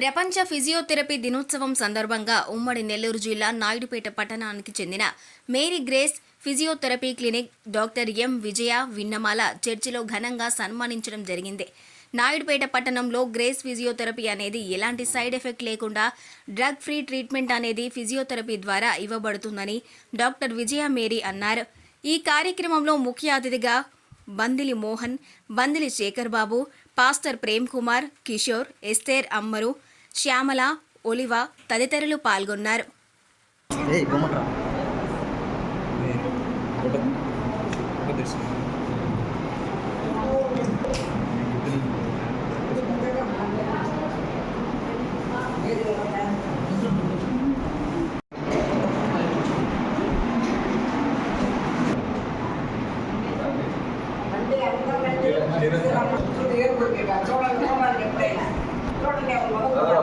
ప్రపంచ ఫిజియోథెరపీ దినోత్సవం సందర్భంగా ఉమ్మడి నెల్లూరు జిల్లా నాయుడుపేట పట్టణానికి చెందిన Mary Grace physiotherapy clinic doctor M Vijaya Vinnamala చర్చిలో ఘనంగా సన్మానించడం జరిగింది. నాయుడుపేట పట్టణంలో గ్రేస్ ఫిజియోథెరపీ అనేది ఎలాంటి సైడ్ ఎఫెక్ట్ లేకుండా డ్రగ్ ఫ్రీ ట్రీట్మెంట్ అనేది ఫిజియోథెరపీ ద్వారా ఇవ్వబడుతుందని డాక్టర్ విజయ మేరీ అన్నారు. ఈ కార్యక్రమంలో ముఖ్య అతిథిగా బందిలి మోహన్ బందిలి శేఖర్ బాబు పాస్టర్ ప్రేమ్ కుమార్ కిషోర్ ఎస్తేర్ అమ్మరు శ్యామల ఒలివ తదితరులు పాల్గొన్నారు. చూడండి చూడండి ఎప్పుడైనా చూడండి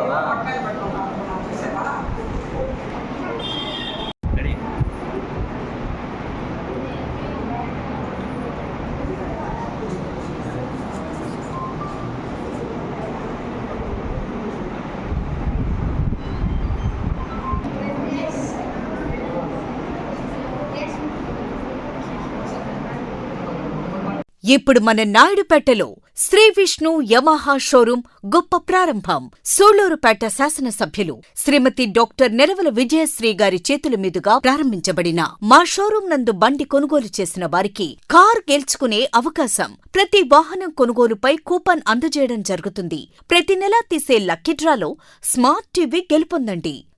ఇప్పుడు మన నాయుడుపేటలో శ్రీ విష్ణు యమహా షోరూం గొప్ప ప్రారంభం. సోలూరుపేట శాసనసభ్యులు శ్రీమతి డాక్టర్ నెరవల విజయశ్రీ గారి చేతుల మీదుగా ప్రారంభించబడిన మా షోరూం నందు బండి కొనుగోలు చేసిన వారికి కార్ గెలుచుకునే అవకాశం. ప్రతి వాహనం కొనుగోలుపై కూపన్ అందజేయడం జరుగుతుంది. ప్రతి నెలా తీసే లక్కీ డ్రాలో స్మార్ట్ టీవీ గెలుపొందండి.